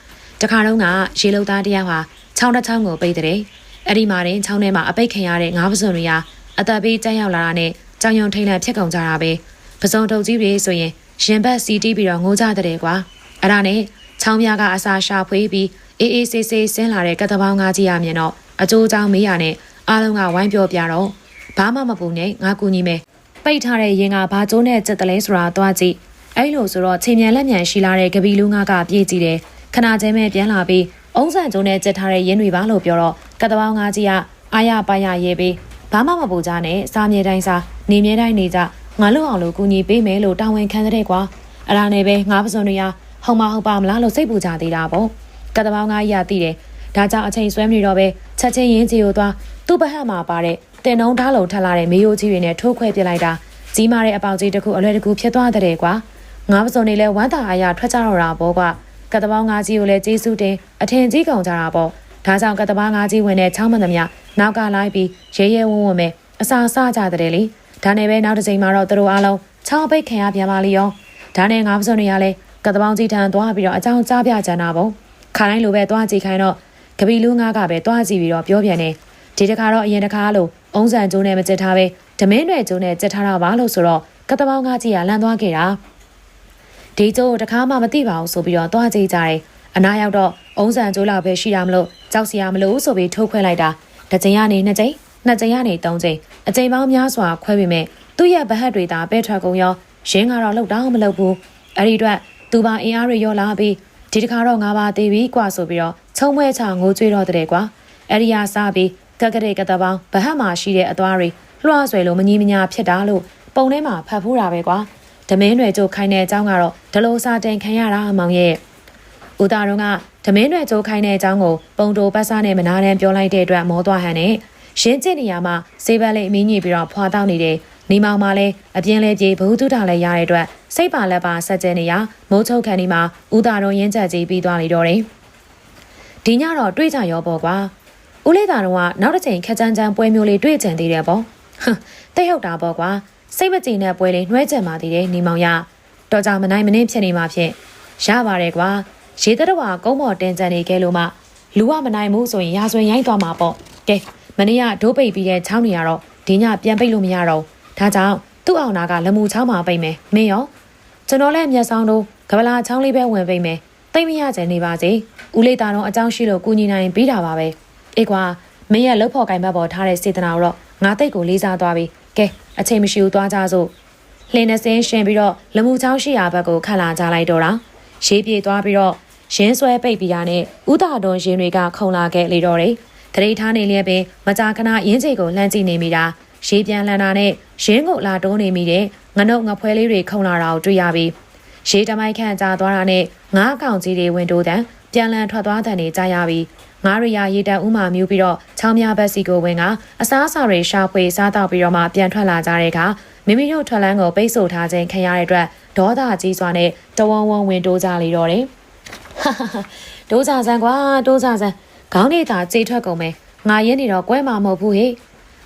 တခါတော့ကရေလုံသားတယောက်ဟာချောင်းတစ်ချောင်းကိုပိတ်တဲ့အဲ့ဒီမှာတင်ချောင်းထဲမှာအပိတ်ခံရတဲ့ငါးပစုံတွေဟာအသက်ပေးတက်ရောက်လာတာနဲ့ကြောင်ယုံထိန်လန့်ဖြစ်ကုန်ကြတာပဲပစုံတုပ်ကြီးတွေဆိုရင်ရင်ဘတ်စီတီးပြီးတော့ငိုကြတဲ့ကွာအဲ့ဒါနဲ့ချောင်းများကအစာရှာဖွေးပြီးအေးအေးဆေးဆေးဆင်းလာတဲ့ကတ္တပေါင်းငါးကြီးရမြင်တော့အကျိုးကြောင့်မေးရနဲ့အားလုံးကဝိုင်းပြောပြတော့ဘာမှမပူနဲ့ငါကူညီမယ်ပိတ်ထားတဲ့ရင်ကဘာကျိုးနဲ့စက်တလဲဆိုတာသွားကြည့်အဲ့လိုဆိုတော့ချိန်မြန်လက်မြန်ရှိလာတဲ့ကပီလူငါကပြေးကြည့်တယ် ခဏချင်းပဲပြန်လာပြီးအုံးဆန်ကျုံနဲ့ကြက်ထားတဲ့ရင်းတွေပါလို့ပြောတော့ကတပေါင်းငါးကြီးကအာရပါရရေးပြီးဘာမှမပူကြနဲ့စားမြေတိုင်းစားနေမြေတိုင်းနေကြငါလို့အောင်လို့ကူညီပေးမယ်လို့တာဝန်ခံတဲ့ကွာအဲ့ဒါနဲ့ပဲငါပစုံတွေကဟောင်မဟုတ်ပါမလားလို့စိတ်ပူကြသေးတာပေါ့ကတပေါင်းငါးကြီးကသိတယ်ဒါကြောင့်အချိန်ဆွဲမနေတော့ပဲချက်ချင်းရင်းကြီးကိုသွားသူ့ဘဟတ်မှာပါတဲ့တင်နှုံးထားလုံထက်လာတဲ့မေယိုကြီးတွေနဲ့ထိုးခွဲပစ်လိုက်တာကြီးမားတဲ့အပေါက်ကြီးတစ်ခုအလွယ်တကူဖြစ်သွားတဲ့ကွာငါပစုံတွေလည်းဝမ်းသာအားရထွက်ကြတော့တာပေါ့ကွာ ကတပေါင်းငါးကြီးကိုလည်းကျေးဇူးတင်အထင်ကြီးကုန်ကြတာပေါ့ဒါကြောင့်ကတပေါင်းငါးကြီးဝင်တဲ့ချောင်းမသမျှနောက်ကလိုက်ပြီးရဲရဲဝံ့ဝံ့ပဲအစာစားကြတဲ့လေဒါနဲ့ပဲနောက်တစ်ချိန်မှာတော့သူတို့အားလုံးချောင်းပိတ်ခံရပြန်ပါလိရောဒါနဲ့ငါးပစုံတွေကလည်းကတပေါင်းကြီးထံသွားပြီးတော့အကြောင်းကြားပြကြတာပေါ့ခါတိုင်းလိုပဲသွားကြည့်ခိုင်းတော့ကပီလူငါးကပဲသွားကြည့်ပြီးတော့ပြောပြန်တယ်ဒီတခါတော့အရင်တခါလို့အုံးဆန်ကျိုးနဲ့မကြက်ထားပဲဓမင်းတွေကျိုးနဲ့ကြက်ထားတာပါလို့ဆိုတော့ကတပေါင်းငါးကြီးကလန့်သွားခဲ့တာ ဒီကျိုးတခါမှမသိပါဘူးဆိုပြီးတော့သွားကြည့်ကြတယ်အနာရောက်တော့အုံးဆန်ကျိုးလောက်ပဲရှိတာမလို့ကြောက်စရာမလိုဆိုပြီးထုတ်ခွဲလိုက်တာတစ်ချိန်ကနေနှစ်ချိန်နှစ်ချိန်ကနေသုံးချိန်အချိန်ပေါင်းများစွာခွဲပေမဲ့သူ့ရဲ့ဗဟတ်တွေသာပဲထွက်ကုန်ရောရင်းကတော့လောက်တော့မလုပ်ဘူးအဲ့ဒီအတွက်သူပါအင်အားတွေရောလာပြီးဒီတခါတော့ငါပါသေးပြီကွာဆိုပြီးတော့ချုံမွဲချငိုကြွေးတော့တဲ့ကွာအဲ့ဒီဟာစားပြီးကကက်ကရေကတပေါင်းဗဟတ်မှာရှိတဲ့အသွားတွေလွှားဆွဲလို့မကြီးမညာဖြစ်တာလို့ပုံထဲမှာဖတ်ဖူးတာပဲကွာ ဓမင်းတွေကြိုခိုင်းတဲ့အကြောင်းကတော့ဒလိုစာတင်ခံရတာအမောင်ရဲ့ဦးသားတို့ကဓမင်းတွေကြိုခိုင်းတဲ့အကြောင်းကိုပုံတိုပတ်စားနဲ့မနာတမ်းပြောလိုက်တဲ့အတွက်မောသွားဟန်နဲ့ရင်းကျစ်နေရမှာစေးပန်းလေးအမင်းကြီးပြီးတော့ဖွာတောက်နေတယ်နေမောင်မှလည်းအပြင်းလဲပြေဘုသူတာလည်းရတဲ့အတွက်စိတ်ပါလက်ပါဆက်ကျဲနေရမိုးချုပ်ခန်းဒီမှာဦးသားတို့ရင်းချက်ကြီးပြီးသွားလေတော့တယ်ဒီညတော့တွေးကြရောပေါ့ကွာဦးလေးသားတို့ကနောက်တစ်ချိန်ခက်ချမ်းချမ်းပွဲမျိုးလေးတွေးကြံသေးတယ်ပေါ့ဟမ်တိတ်ဟုတ်တာပေါ့ကွာ စိတ်မကြည်တဲ့ပွဲလေးနှွဲကြံပါသေးတယ်နေမောင်ရတော်ကြမနိုင်မနှင်းဖြစ်နေမှာဖြင့်ရပါတယ်ကွာရေတရဝကုန်းပေါ်တင်ကြံနေခဲ့လို့မှလူကမနိုင်ဘူးဆိုရင်ရာဇဝင်ရိုင်းသွားမှာပေါ့ကဲမနေ့ကဒိုးပိတ်ပြီးတဲ့ချောင်းနေရတော့ဒီညပြန်ပိတ်လို့မရတော့ဒါကြောင့်သူ့အောင်နာကလမူချောင်းမှာပိတ်မယ်မင်းရောကျွန်တော်လည်းမျက်စောင်းတို့ကပလာချောင်းလေးပဲဝင်ပိတ်မယ်တိတ်မရကြနေပါစေဦးလေးသားတော့အကြောင်းရှိလို့ကူညီနိုင်ပြီးတာပါပဲအေးကွာမင်းရဲ့လှုပ်ဖို့ကင်ဘတ်ပေါ်ထားတဲ့စေတနာကိုတော့ငါတိတ်ကိုလေးစားသွားပြီ ကဲအချိန်မရှိဘူးသွားကြစို့လှင်းနှစင်းရှင်ပြီးတော့လမှုချောင်းရှိရာဘက်ကိုခတ်လာကြလိုက်တော့တာရေးပြေသွားပြီးတော့ရင်းဆွဲပိတ်ပြီးတာနဲ့ဥတာတော်ရင်တွေကခုံလာခဲ့လေတော့တယ်တရိထားနေလျက်ပင်မကြာခဏရင်းချေကိုလှမ်းကြည့်နေမိတာရေးပြန်လန်တာနဲ့ရင်းကိုလာတိုးနေမိတဲ့ငနုတ်ငဖွဲလေးတွေခုံလာတာကိုတွေ့ရပြီးရေးတမိုက်ခန့်ကြာသွားတာနဲ့ငါးကောင်ကြီးတွေဝင်တိုးတန်ပြန်လန်ထွက်သွားတဲ့နေကြရပြီး ငါးရရရေတံဥမာမြူးပြီးတော့ချောင်းများဘက်စီကိုဝင်ကအစားအစာတွေရှာဖွေစားတော့ပြီးတော့မှပြန်ထွက်လာကြတဲ့အခါမိမိတို့ထွက်လန်းကိုပိတ်ဆို့ထားခြင်းခံရတဲ့အတွက်ဒေါသကြီးစွာနဲ့တဝဝဝင်တိုးကြလေတော့တယ်။တိုးကြစမ်းကွာတိုးကြစမ်းခေါင်းနေတာကြေထွက်ကုန်မယ်ငါရင်းနေတော့ကွဲမှာမဟုတ်ဘူးဟေ့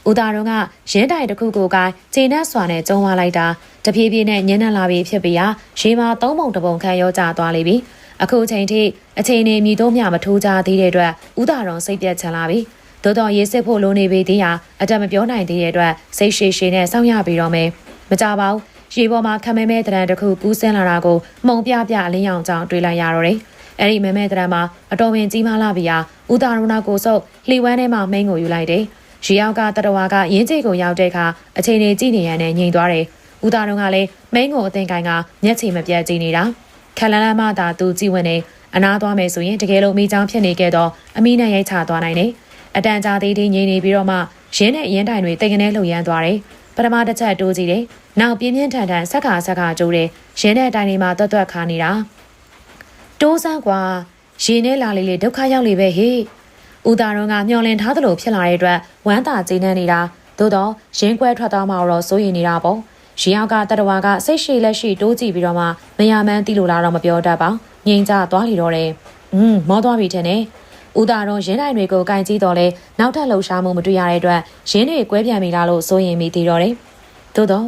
ဦးသားတော်ကရင်းတိုင်တစ်ခုကိုကိုင်းခြေနဲ့စွာနဲ့ကျုံသွားလိုက်တာတဖြည်းဖြည်းနဲ့ညံ့နှံ့လာပြီးဖြစ်ပြီးဟာရေမှာသုံးပုံတစ်ပုံခန့်ရောကျသွားလိမ့်ပြီ အခုချိန်ထိအချိန်နေမြည်တော့မြမထိုးကြသေးတဲ့အတွက်ဦးသားတော်စိတ်ပြတ်ချလာပြီသို့တော်ရေးစစ်ဖို့လိုနေပေသေးဟာအတက်မပြောနိုင်သေးတဲ့အတွက်စိတ်ရှည်ရှည်နဲ့စောင့်ရပြီးတော့မယ်မကြပါဘူးရေပေါ်မှာခမဲမဲတရံတစ်ခုကူးဆင်းလာတာကိုမှုံပြပြအလင်းရောင်ကြောင်တွေ့လိုက်ရတော့တယ်အဲ့ဒီမဲမဲတရံမှာအတော်ပင်ကြီးမားလာပြီဟာဦးသားရုံနာကိုစုပ်လှီဝမ်းထဲမှာမိန်ကိုယူလိုက်တယ်ရေရောက်ကတတဝါကရင်းကြီးကိုရောက်တဲ့အခါအချိန်လေးကြည့်နေရတဲ့ညင်သွားတယ်ဦးသားတော်ကလည်းမိန်ကိုအသင်ကိုင်ကမျက်ခြေမပြတ်ကြည့်နေတာ ခလန်လန်းမသာသူကြည့်ဝင်နေအနာသွားမယ်ဆိုရင်တကယ်လို့မိချောင်းဖြစ်နေခဲ့တော့အမိနဲ့ရိုက်ချသွားနိုင်တယ်အတန်ကြာသေးသေးငြိမ်နေပြီးတော့မှရင်းနဲ့ရင်းတိုင်တွေတိတ်ကနေလှုပ်ရမ်းသွားတယ်ပထမတစ်ချက်တိုးကြည့်တယ်နောက်ပြင်းပြင်းထန်ထန်ဆက်ခါဆက်ခါကျိုးတယ်ရင်းနဲ့တိုင်တွေမှာတွတ်တွတ်ခါနေတာတိုးစမ်းကွာရေနဲ့လာလေလေဒုက္ခရောက်လေပဲဟေ့ဦးသားတော်ကမျောလင်ထားသလိုဖြစ်လာတဲ့အတွက်ဝမ်းသာကျေနပ်နေတာသို့တော့ရင်းကွဲထွက်သွားမှတော့စိုးရိမ်နေတာပေါ့ ရီယောက်ကတတဝါကစိတ်ရှိလက်ရှိတိုးကြည့်ပြီးတော့မှမရမန်းတီလို့လာတော့မပြောတတ်ပါငြိမ်ကြသွားလီတော့တယ်อืมမောသွားပြီထင်တယ်ဦးသားတော်ရင်းတိုင်တွေကိုကင်ကြည့်တော့လဲနောက်ထပ်လှုပ်ရှားမှုမတွေ့ရတဲ့အတွက်ရင်းတွေကွဲပြန်ပြီလားလို့စိုးရင်မိသေးတော့တယ်သို့တော့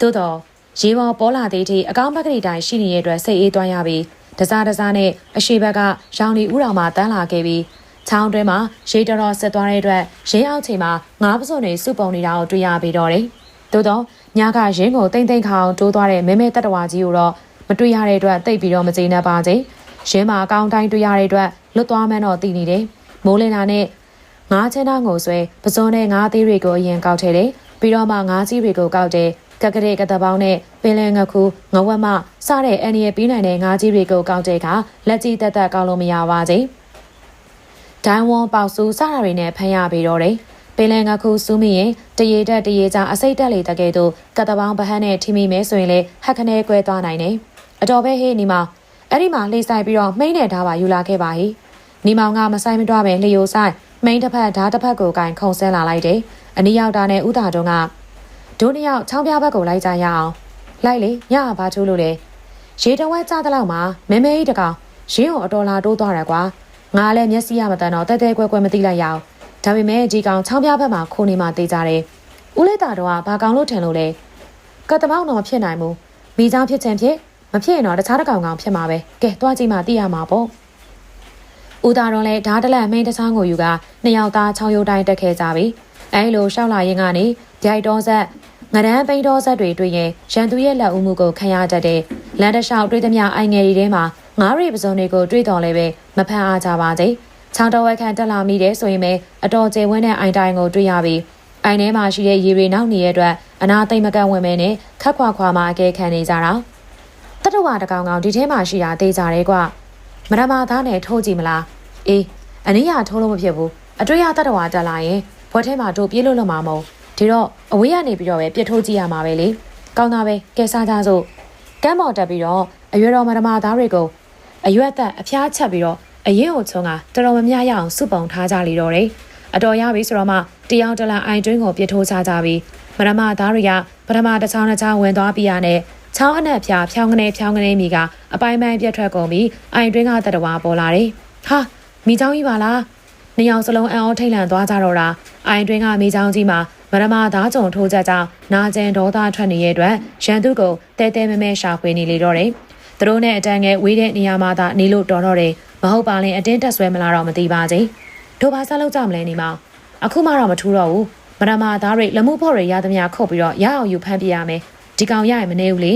သို့တော့ရေပေါ်ပေါ်လာသေးတဲ့အကောင်းဘက်ကလေးတိုင်ရှိနေတဲ့အတွက်စိတ်အေးသွားရပြီတစားတစားနဲ့အရှိဘက်ကရောင်လီဥတော်မှာတန်းလာခဲ့ပြီးချောင်းတွင်းမှာရေတော်တော်ဆက်သွားတဲ့အတွက်ရင်းအောက်ချိန်မှာငါးပစုံတွေစုပုံနေတာကိုတွေ့ရပြီးတော့တယ် သို့တော့ညကရင်းကိုတိမ့်တိမ့်ခအောင်တိုးသွားတဲ့မဲမဲတက်တော်ကြီးကိုတော့မတွေ့ရတဲ့အတွက်တိတ်ပြီးတော့မကျေနပ်ပါစေရင်းမှာအကောင်းတိုင်းတွေ့ရတဲ့အတွက်လွတ်သွားမှန်းတော့သိနေတယ်မိုးလင်းတာနဲ့ငါးချမ်းသားငိုဆွဲပစုံနဲ့ငါးသေးတွေကိုအရင်ကောက်ထဲတယ်ပြီးတော့မှငါးကြီးတွေကိုကောက်တယ်ကကရေကတပေါင်းနဲ့ပင်လယ်ငခုငဝက်မစတဲ့အန်ရီပြီးနိုင်တဲ့ငါးကြီးတွေကိုကောက်တဲ့အခါလက်ကြီးတက်တက်ကောက်လို့မရပါစေဒိုင်းဝွန်ပေါက်ဆူစတာတွေနဲ့ဖမ်းရပြီးတော့တယ် ပင်လယ်ငခုစူးမိရင်တရေတက်တရေချအစိတ်တက်လေတကယ်တော့ကတပေါင်းဗဟန်းနဲ့ထိမိမဲဆိုရင်လေဟက်ခနဲကွဲသွားနိုင်တယ်အတော်ပဲဟေးနီမောင်အဲ့ဒီမှာလှိဆိုင်ပြီးတော့မှိန်းနေထားပါယူလာခဲ့ပါဟိနီမောင်ကမဆိုင်မတွပဲလျိုဆိုင်မိန်းတစ်ဖက်ဓာတ်တစ်ဖက်ကိုကင်ခုံဆဲလာလိုက်တယ်အနီးရောက်တာနဲ့ဥတာတုံးကဒုနှစ်ယောက်ချောင်းပြားဘက်ကိုလိုက်ကြရအောင်လိုက်လေညဘာချိုးလို့လဲရေတဝက်ကြတဲ့လောက်မှာမဲမဲကြီးတကောင်ရင်းကိုအတော်လာတိုးသွားတယ်ကွာငါလည်းမျက်စိရမတန်တော့တဲတဲကွဲကွဲမသိလိုက်ရအောင် ဒါပေမဲ့ဒီကောင်ချောင်းပြားဘက်မှာခိုးနေမှတေးကြတယ်ဦးလေးတာတော့ကဘာကောင်လို့ထင်လို့လဲကတမောင်းတော့မဖြစ်နိုင်ဘူးမိချောင်းဖြစ်ခြင်းဖြစ်မဖြစ်ရင်တော့တခြားတစ်ကောင်ကောင်ဖြစ်မှာပဲကဲတွားကြည့်မှသိရမှာပေါ့ဦးသားတော်လည်းဓာတ်တလက်မိန်တခြားကိုယူကနှစ်ယောက်သား6ရုပ်တိုင်းတက်ခဲ့ကြပြီအဲလိုရှောက်လာရင်ကနေဗျိုက်တော်ဆက်ငရန်ပိန်တော်ဆက်တွေတွေ့ရင်ရန်သူရဲ့လက်ဦးမှုကိုခံရတတ်တဲ့လန်တလျှောက်တွေ့သမျှအိုင်ငယ်တွေထဲမှာငါးရီပစုံတွေကိုတွေ့တော်လဲပဲမဖန်အားကြပါစေ ချောင်းတော်ဝက်ခန့်တက်လာမိတယ်ဆိုရင်ပဲအတော်ကျေဝန်းတဲ့အိုင်တိုင်းကိုတွေ့ရပြီးအိုင်ထဲမှာရှိတဲ့ရေတွေနောက်နေတဲ့အတွက်အနာသိမ့်မကန့်ဝင်မဲနဲ့ခက်ခွာခွာမှအကဲခံနေကြတာတတဝါတကောင်ကောင်ဒီထဲမှာရှိတာသေးကြတယ်ကွမရမသားနဲ့ထိုးကြည့်မလားအေးအနည်းရထိုးလို့မဖြစ်ဘူးအတွေ့အတတ်တော်တက်လာရင်ဘွက်ထဲမှာတို့ပြေးလို့လွတ်မှာမဟုတ်ဒီတော့အဝေးကနေပြီးတော့ပဲပြစ်ထိုးကြည့်ရမှာပဲလေကောင်းတာပဲကဲစားကြစို့ကမ်းပေါ်တက်ပြီးတော့အရွယ်တော်မဓမာသားတွေကိုအရွက်သက်အဖျားချက်ပြီးတော့ အရင်ကိုချုံကတော်တော်များများရအောင်စုပုံထားကြလိတော့တယ်အတော်ရပြီဆိုတော့မှတယောက်တလန်အိုင်တွင်းကိုပြစ်ထိုးချကြပြီးမဓမာသားတွေကပထမတစ်ချောင်းတစ်ချောင်းဝင်သွားပြီးရတဲ့ချောင်းအနှက်ဖြာဖြောင်းကနေဖြောင်းကနေမိကအပိုင်းပိုင်းပြတ်ထွက်ကုန်ပြီးအိုင်တွင်းကတတဝါပေါ်လာတယ်ဟာမိချောင်းကြီးပါလားနှစ်ယောက်စလုံးအံ့ဩထိတ်လန့်သွားကြတော့တာအိုင်တွင်းကမိချောင်းကြီးမှာမရမသားကြုံထိုးချက်ကြောင့်နာကျင်ဒေါသထွက်နေတဲ့အတွက်ရန်သူကိုတဲတဲမဲမဲရှာဖွေနေလေတော့တယ်။သူတို့နဲ့အတန်းငယ်ဝေးတဲ့နေရာမှာသာနေလို့တော်တော့တယ်။ မဟုတ်ပါရင်အတင်းတက်ဆွဲမလားတော့မသိပါစေ။တို့ဘာဆက်လုပ်ကြမလဲနေမ။အခုမှတော့မထူးတော့ဘူး။မရမသားတွေလက်မှုဖို့တွေရသမျှခုတ်ပြီးတော့ရအောင်ယူဖမ်းပြရမယ်။ဒီကောင်ရရင်မနေဘူးလေ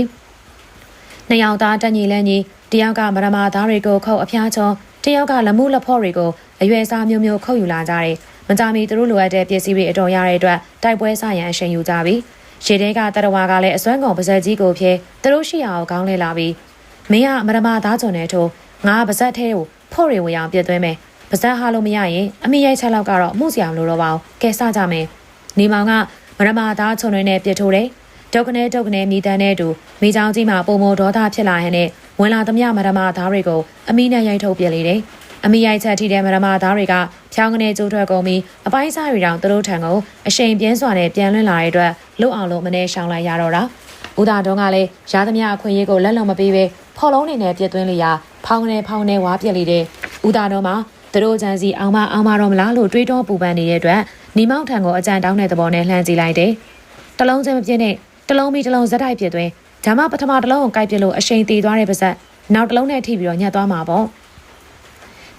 ။နှစ်ယောက်သားတက်ညီလဲညီတယောက်ကမရမသားတွေကိုခုတ်အဖျားချောတယောက်ကလက်မှုလက်ဖို့တွေကိုအရွယ်စားမျိုးမျိုးခုတ်ယူလာကြတယ်။မကြမီသူတို့လိုအပ်တဲ့ပစ္စည်းတွေအတော်ရတဲ့အတွက်တိုက်ပွဲဆရန်အရှိန်ယူကြပြီ။ရှေတဲကတရဝါကလည်းအစွမ်းကုန်ပါဇက်ကြီးကိုဖြဲသူတို့ရှိရအောင်ကောင်းလဲလာပြီ။မင်းကမရမသားချုံနဲ့ထိုးငါပါဇက်ထဲကို ဖို့တွေဝင်အောင်ပြစ်သွင်းမယ်။ပါဇက်ဟာလို့မရရင်အမိရိုက်ချက်လောက်ကတော့မှုစရာမလိုတော့ပါဘူး။ကဲစကြမယ်။နေမောင်ကမရမသားချုံတွေနဲ့ပြစ်ထိုးတယ်။ဒုက္ခနဲ့ဒုက္ခနဲ့မိတန်းနဲ့အတူမိချောင်းကြီးမှာပုံမဒေါသဖြစ်လာဟတဲ့ဝင်လာသမျှမရမသားတွေကိုအမိနဲ့ရိုက်ထုတ်ပြလေတယ်။အမိရိုက်ချက်ထိတဲ့မရမသားတွေကဖြောင်းကနေကျိုးထွက်ကုန်ပြီးအပိုင်းစားတွေတောင်သူတို့ထံကိုအရှိန်ပြင်းစွာနဲ့ပြန်လွှင့်လာတဲ့အတွက်လွတ်အောင်လို့မနေရှောင်လိုက်ရတော့တာ။ဦးသာတုံးကလည်းရာသမျှအခွင့်အရေးကိုလက်လုံမပေးဘဲဖော်လုံးနေနဲ့ပြစ်သွင်းလိုက်ရ ဖောင်းနေဖောင်းနေဝါပြက်လေတဲ့ဦးသာတုံးမှာသူတို့ချန်စီအောင်မအောင်မတော့မလားလို့တွေးတောပူပန်နေတဲ့အတွက်နီမောက်ထံကိုအကြံတောင်းတဲ့သဘောနဲ့လှမ်းကြည့်လိုက်တယ်။တလုံးချင်းမပြည့်နဲ့တလုံးပြီးတလုံးဇက်တိုက်ပြစ်သွင်းဒါမှပထမတလုံးကိုကိုက်ပြစ်လို့အရှိန်တည်သွားတဲ့ပါဇက်နောက်တလုံးနဲ့ထိပြီးတော့ညှက်သွားမှာပေါ့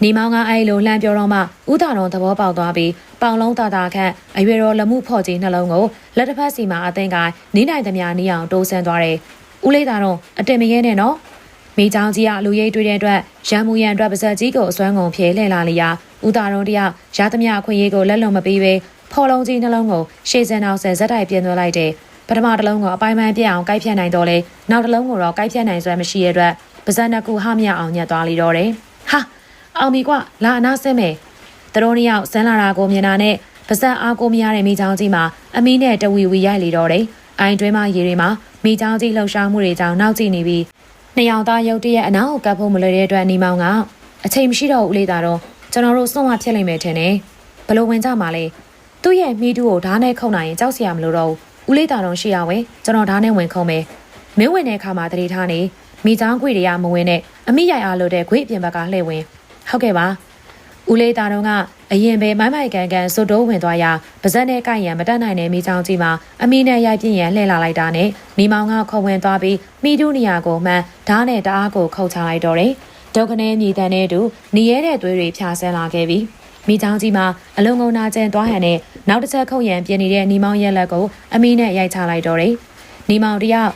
နေမောင်ကအဲ့လိုလှမ်းပြောတော့မှဥတာတော်သဘောပေါက်သွားပြီးပေါင်လုံးတာတာခန့်အရွယ်တော်လက်မှုဖော့ကြီးနှလုံးကိုလက်တစ်ဖက်စီမှာအသင်ကိုင်းနီးနိုင်သမျှနီးအောင်တိုးဆန်းသွားတယ်။ဦးလေးသာတော့အတင်မရဲနဲ့နော်။ မိချောင်းကြီးကလူရိပ်တွေ့တဲ့အတွက်ရံမူရန်အတွက်ပါဇက်ကြီးကိုအစွမ်းကုန်ဖြဲလှည့်လာလျာဥတာတော်တယောက်ရသမျှအခွင့်အရေးကိုလက်လုံမပေးဘဲဖော်လုံးကြီးနှလုံးကိုရှေ့စံအောင်ဆယ်ဇက်တိုက်ပြင်းသွင်းလိုက်တယ်။ပထမတစ်လုံးကိုအပိုင်းပိုင်းပြအောင်ကိုက်ဖြတ်နိုင်တော့လေနောက်တစ်လုံးကိုတော့ကိုက်ဖြတ်နိုင်စွမ်းမရှိတဲ့အတွက်ပါဇက်နှစ်ခုဟမြအောင်ညက်သွားလိတော့တယ်။ဟာအောင်ပြီကွာလာအနာဆင်းမယ်တတော်နှစ်ယောက်ဇန်းလာတာကိုမြင်တာနဲ့ပါဇက်အားကိုမရတဲ့မိချောင်းကြီးမှာအမီးနဲ့တဝီဝီရိုက်လေတော့တယ်။အိုင်တွင်းမှာရေတွေမှာမိချောင်းကြီးလှုပ်ရှားမှုတွေကြောင့်နောက်ကျနေပြီး နှစ်ယောက်သားရုပ်တရက်အနားကိုကပ်ဖို့မလွယ်တဲ့အတွက်နေမောင်ကအချိန်မရှိတော့ဘူးဦးလေးသားတော့ကျွန်တော်တို့စွန့်ဝဖြစ်လိမ့်မယ်ထင်တယ်။ဘလို့ဝင်ကြမှာလဲ။သူ့ရဲ့မိတူကိုဓာတ်နဲ့ခုံနိုင်ရင်ကြောက်စရာမလိုတော့ဘူး။ဦးလေးသားတော့ရှိရဝဲကျွန်တော်ဓာတ်နဲ့ဝင်ခုံမယ်။မင်းဝင်တဲ့အခါမှာတတိထားနေမိချောင်းခွေတွေကမဝင်နဲ့အမိရိုက်အားလို့တဲ့ခွေအပြင်ဘက်ကလှည့်ဝင်ဟုတ်ကဲ့ပါ ဦးလေးသားတော်ကအရင်ပဲမိုင်းမိုက်ကန်ကန်စွတ်တိုးဝင်သွားရာပါဇက်နဲ့ကိုက်ရံမတက်နိုင်တဲ့မိချောင်းကြီးမှာအမီနဲ့ရိုက်ပြင်းရန်လှည့်လာလိုက်တာနဲ့မိမောင်ကခုံဝင်သွားပြီးမိတူနေရာကိုမှန်ဓားနဲ့တအားကိုခုတ်ချလိုက်တော့တယ်ဒုက္ခနဲ့မြေတန်းနဲ့တူနေရဲတဲ့သွေးတွေဖြာဆန်းလာခဲ့ပြီးမိချောင်းကြီးမှာအလုံးကုန်နာကျန်သွားဟန်နဲ့နောက်တစ်ချက်ခုတ်ရန်ပြင်နေတဲ့နီမောင်ရက်လက်ကိုအမီနဲ့ရိုက်ချလိုက်တော့တယ်နီမောင်တယောက်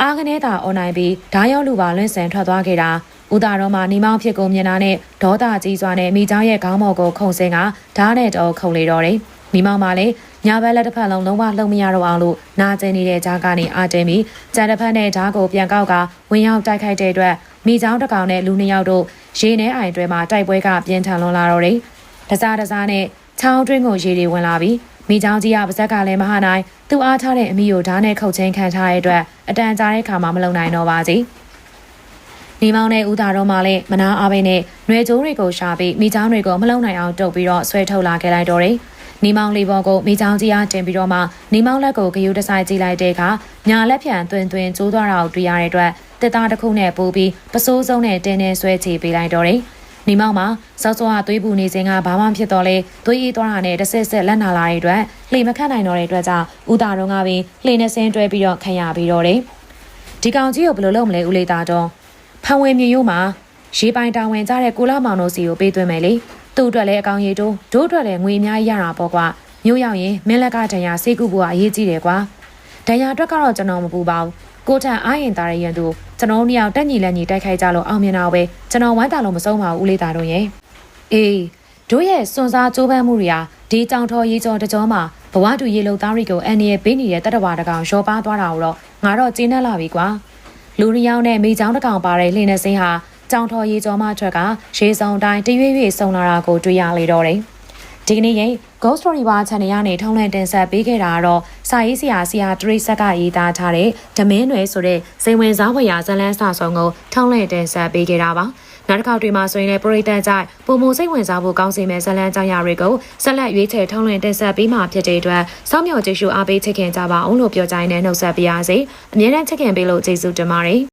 အားကနေသာအွန်လိုင်းပြီးဓားရောက်လူပါလွင့်ဆန်ထွက်သွားခဲ့တာ ဦးတာတော်မှာနေမောင်ဖြစ်ကုန်မြင်တာနဲ့ဒေါသကြီးစွာနဲ့မိချောင်းရဲ့ခေါင်းမော်ကိုခုန်စင်ကဓာတ်နဲ့တော့ခုန်လေတော့တယ်။မိမောင်မှာလည်းညာဘက်လက်တစ်ဖက်လုံးလုံးဝလှုပ်မရတော့အောင်လို့နာကျင်နေတဲ့ကြားကနေအာတင်ပြီးကြံတစ်ဖက်နဲ့ဓာတ်ကိုပြန်ကောက်ကဝင်ရောက်တိုက်ခိုက်တဲ့အတွက်မိချောင်းတစ်ကောင်နဲ့လူနှစ်ယောက်တို့ရေထဲအိုင်တွဲမှာတိုက်ပွဲကပြင်းထန်လွန်လာတော့တယ်။တစားတစားနဲ့ချောင်းတွင်းကိုရေတွေဝင်လာပြီးမိချောင်းကြီးကပါဇက်ကလည်းမဟာနိုင်သူ့အားထားတဲ့အမိကိုဓာတ်နဲ့ခုတ်ချင်းခံထားတဲ့အတွက်အတန်ကြာတဲ့ခါမှမလုံနိုင်တော့ပါဘူး။ နေမောင်နဲ့ဦးသာတော်မှလည်းမနာအားပဲနဲ့ຫນွေကျိုးတွေကိုရှာပြီးမိချောင်းတွေကိုမလုံနိုင်အောင်တုပ်ပြီးတော့ဆွဲထုတ်လာခဲ့လိုက်တော့တယ်။နေမောင်လေးပေါ်ကိုမိချောင်းကြီးအားတင်ပြီးတော့မှနေမောင်လက်ကိုဂယုတဆိုင်ကြည့်လိုက်တဲ့အခါညာလက်ဖြံတွင်တွင်ကျိုးသွားတာကိုတွေ့ရတဲ့အတွက်တစ်သားတစ်ခုနဲ့ပိုးပြီးပစိုးစုံနဲ့တင်းနေဆွဲချပေးလိုက်တော့တယ်။နေမောင်မှာစောစောကသွေးပူနေစဉ်ကဘာမှဖြစ်တော့လဲသွေးအေးသွားတာနဲ့တစ်ဆက်ဆက်လက်နာလာတဲ့အတွက်လှေမခတ်နိုင်တော့တဲ့အတွက်ကြောင့်ဦးတာတော်ကပင်လှေနဲ့ဆင်းတွဲပြီးတော့ခံရပြီးတော့တယ်။ဒီကောင်ကြီးကိုဘယ်လိုလုပ်မလဲဦးလေးသားတော် ဖန်ဝင်မြေရိုးမှာရေပိုင်တာဝန်ကြတဲ့ကိုလာမောင်တို့စီကိုပေးသွင်းမယ်လေသူ့အတွက်လည်းအကောင်ရည်တိုးဒို့အတွက်လည်းငွေအများကြီးရတာပေါ့ကွာမြို့ရောက်ရင်မင်းလက်ကတန်ရာစေကူဘူးကအရေးကြီးတယ်ကွာတန်ရာအတွက်ကတော့ကျွန်တော်မပူပါဘူးကိုထန်အားရင်သားရရင်သူကျွန်တော်တို့ယောက်တက်ညီလက်ညီတိုက်ခိုက်ကြလို့အောင်မြင်တာပဲကျွန်တော်ဝမ်းတာလို့မဆုံးပါဘူးဦးလေးသားတို့ရဲ့အေးတို့ရဲ့စွန်စားကြိုးပမ်းမှုတွေဟာဒီကြောင်ထော်ရေးကြောတကြောမှာဘဝတူရေလုံသားတွေကိုအန်ရီရဲ့ပေးနေတဲ့တတဝါတကောင်ရောပါသွားတာတော့ငါတော့ကျင်းနေလာပြီကွာ လူရီယောက်နဲ့မိချောင်းတစ်ကောင်ပါတဲ့လှင်းနေစင်းဟာကြောင်ထော်ရေကျော်မထွက်ကရေစုံတိုင်းတရွေ့ရွေ့ဆုံလာတာကိုတွေ့ရလေတော့တယ်။ဒီကနေ့ရဲ့ Ghost Story Bar Channel ရနေထုံးလွှင့်တင်ဆက်ပေးခဲ့တာကတော့စာရေးဆရာဆရာတရိဆက်ကရေးသားထားတဲ့ဓမင်းနွယ်ဆိုတဲ့စိန်ဝင်စားဝယ်ရာဇလန်းစာဆောင်ကိုထုံးလွှင့်တင်ဆက်ပေးခဲ့တာပါ နောက်တစ်ခါတွေမှာဆိုရင်လည်းပရိသတ်ကြိုက်ပုံမစိတ်ဝင်စားဖို့ကောင်းစေမယ့်ဇလန်းကြောင်းရာတွေကိုဆက်လက်ရွေးချယ်ထုံးလွှင့်တင်ဆက်ပေးမှာဖြစ်တဲ့အတွက်စောင့်မျှော်ကြည့်ရှုအားပေးချစ်ခင်ကြပါအောင်လို့ပြောကြရင်းနဲ့နှုတ်ဆက်ပါရစေအမြဲတမ်းချစ်ခင်ပေးလို့ကျေးဇူးတင်ပါတယ်